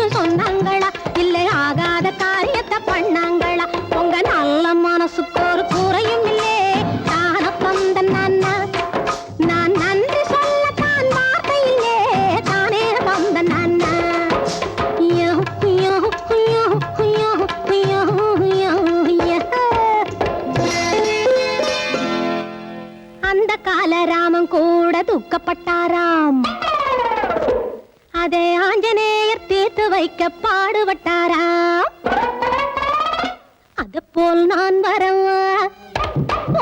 கொஞ்சம் சொன்னாங்களா? இல்லை ஆகாத காரியத்தை பண்ணாங்களா? உங்க நல்ல மனசுக்கு ஒரு குறையும் இல்லே. தான பந்த நன்னா நான் நன்றி சொல்ல தான் வார்த்தை இல்லே தானே வந்த நன்னா. அந்த கால ராமன் கூட துக்கப்பட்டாராம். அதை ஆஞ்சநேயர் தீர்த்து வைக்க பாடுபட்டாரா? அது போல் நான் வரவா?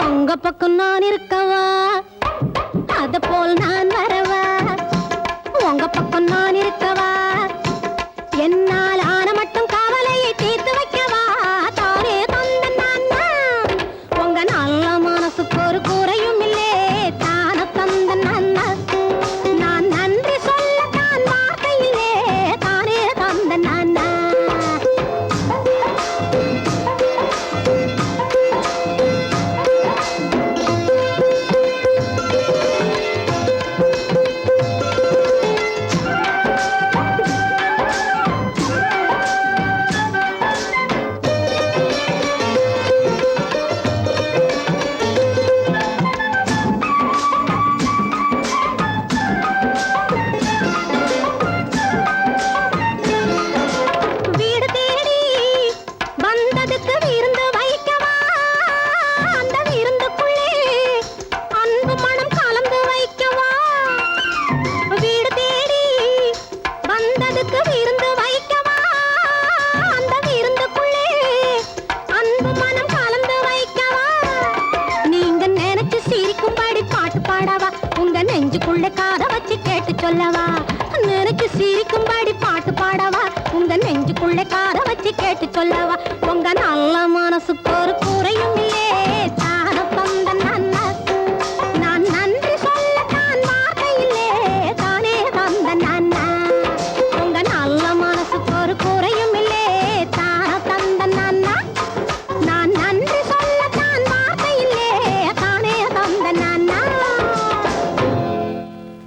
உங்க பக்கம் நான் இருக்கவா? அது போல் நான் வரவா? சொல்லவா? நினைச்சு சிரிக்கும்படி பாட்டு பாடவா? உங்க நெஞ்சுக்குள்ளே கார வச்சு கேட்டு சொல்லவா? உங்க நல்ல